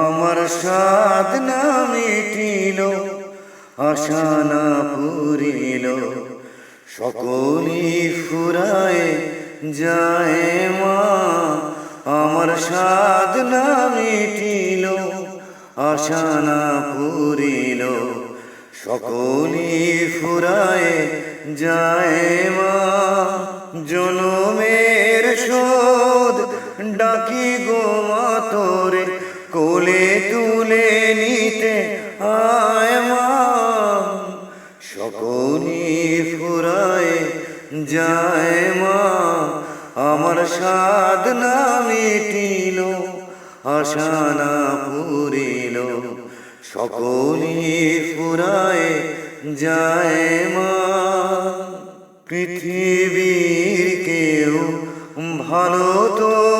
আমার সাধ না মিটিল, আশা না পুরিল। সকলি ফুরায় যায় মা, আমার সাধ না মিটিল, আশা না পুরিল। সকলি ফুরায় যায় মা শোধ ডাকি গো তোরে কোলে তুলে নিতে আয় মা। সকলি ফুরায় যায় মা। আমার সাধ না মিটিল, আশা না পুরিল। সকলি ফুরায় যায় মা। পৃথিবীর কেউ ভালো তো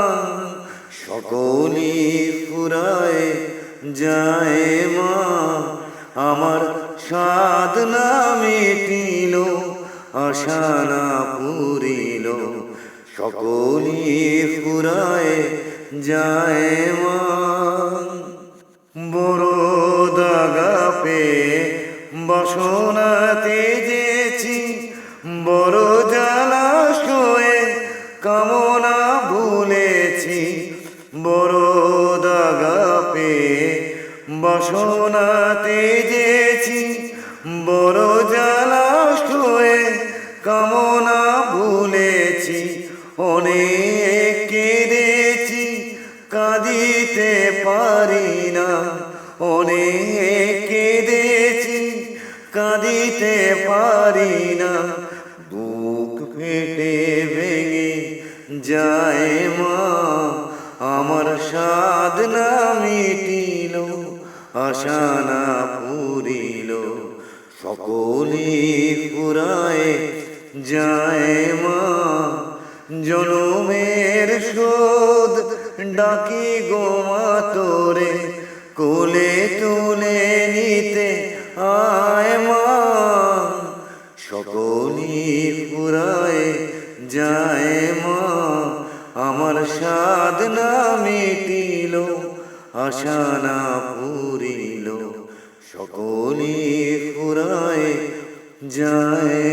আমার সাধনা মিটিল, আশা না পুরিল। সকলি ফুরায় যায় মা। বড় দাগা পে বসনা তেজেছি, বড় জলাশয়ে কামনা ভুলেছি, বড় বসনা তেজেছি বড় জলাশয়ে কামনা ভুলেছি, অনেক কেঁদেছি, কাঁদিতে পারি না, অনেক কেঁদেছি, কাঁদিতে পারি না, বুক ফেটে ভেঙে যায় মা, আমার সাধনা আশা না পুরিল। সকলি ফুরায় যায় মা। জনমের শোধ ডাকি গোমা তোরে। কোলে তুলে নিতে আয় মা। সকলি ফুরায় যায় মা। আমার সাধনা মিটিল আশা না পুরিল। সকলে ফুরায় যায়।